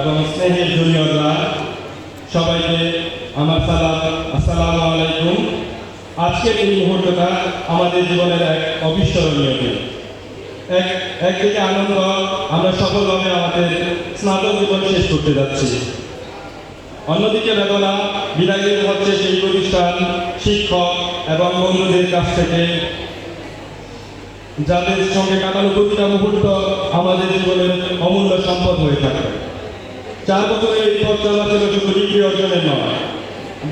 এবং স্নেহের জুনিয়ররা, সবাইকে আমার সালাম, আসসালামু আলাইকুম। আজকের এই মুহূর্তটা আমাদের জীবনের এক অবিস্মরণীয় দিন। এক, একদিকে আনন্দ, আমরা সফলভাবে আমাদের স্নাতক জীবন শেষ করতে যাচ্ছি। অন্যদিকে বেদনা, বিদায় হচ্ছে সেই প্রতিষ্ঠান শিক্ষক এবং বন্ধুদের কাছ থেকে। যাদের সঙ্গে কাটানো প্রতিটা মুহূর্ত আমাদের জীবনের অমূল্য সম্পদ হয়ে থাকে। চার বছরের এই পথ চলা শুধু অর্জনের নয়,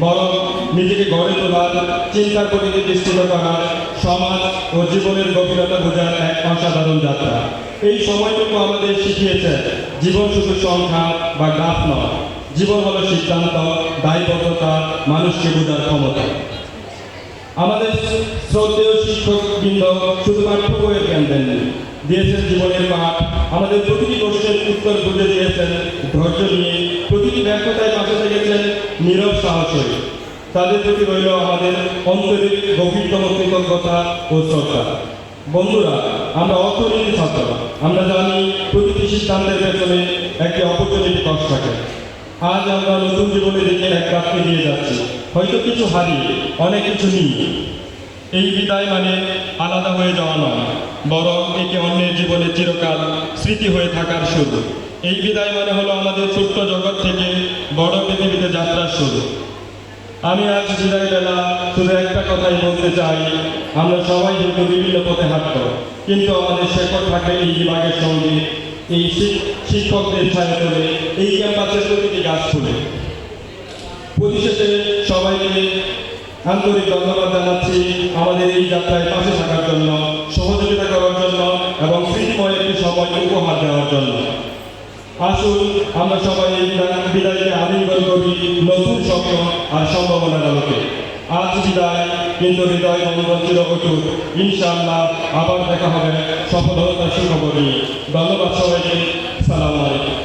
বরং নিজেকে গড়ে তোলার, চিন্তার প্রতি দৃষ্টিত করার সমাজ ও জীবনের গভীরতা বোঝার এক অসাধারণ যাত্রা। এই সময়টুকু আমাদের শিখিয়েছে, জীবন শুধু সংখ্যা বা গ্রাফ নয়, জীবন হলো সিদ্ধান্ত, দায়বদ্ধতা, মানুষকে বোঝার ক্ষমতা। আমাদের শ্রদ্ধেয় শিক্ষক বৃন্দ, শুধু পাঠ্য বইয়ের জ্ঞান দেননি দিয়েছেন জীবনের পাঠ আমাদের প্রতিটি প্রশ্নের উত্তর বুঝে দিয়েছেন, ধৈর্য নিয়ে প্রতিটি ব্যর্থতায় পাশে থেকেছেন নীরব সাহসী। তাদের প্রতি রইল আমাদের অন্তরের গভীরতম কৃতজ্ঞতা ও শ্রদ্ধা। বন্ধুরা, আমরা অর্থনীতি ছাত্র। আমরা জানি প্রতিটি সিদ্ধান্তের পেছনে একটি অপরচুনিটি কষ্ট থাকে। আজ আমরা নতুন জীবনের দিকে এক কাজকে নিয়ে যাচ্ছি। হয়তো কিছু হারিয়ে, অনেক কিছু নিয়ে। এই বিদায় মানে আলাদা হয়ে যাওয়া নয়, বরং একে অন্যের জীবনে চিরকাল স্মৃতি হয়ে থাকার শুরু। এই বিদায় মানে হলো আমাদের ছোট্ট জগৎ থেকে বড় পৃথিবীতে যাত্রার শুরু। আমি আজ বিদায় বেলা শুধু একটা কথাই বলতে চাই, আমরা সবাই হয়তো বিভিন্ন পথে হাঁটত কিন্তু আমাদের শেকড় থাকে এই বিভাগের সঙ্গে, এই শিক- শিক্ষকদের ছায়া এই ক্যাম্পাসের প্রতিটি গাছ পরিশেষে সবাইকে আন্তরিক ধন্যবাদ জানাচ্ছি আমাদের এই যাত্রায় পাশে থাকার জন্য, সহযোগিতা করার জন্য এবং স্মৃতিময় একটি সময় উপহার দেওয়ার জন্য। আসুন, আমরা সবাই বিদায়কে আলিঙ্গন করি নতুন স্বপ্ন আর সম্ভাবনার আলোকে। আজ বিদায়, কিন্তু হৃদয় বন্ধন ছিল অটুট ইনশাআল্লাহ আবার দেখা হবে সফলতার সুখবর। নিয়ে ধন্যবাদ সবাইকে। সালাম আলাইকুম।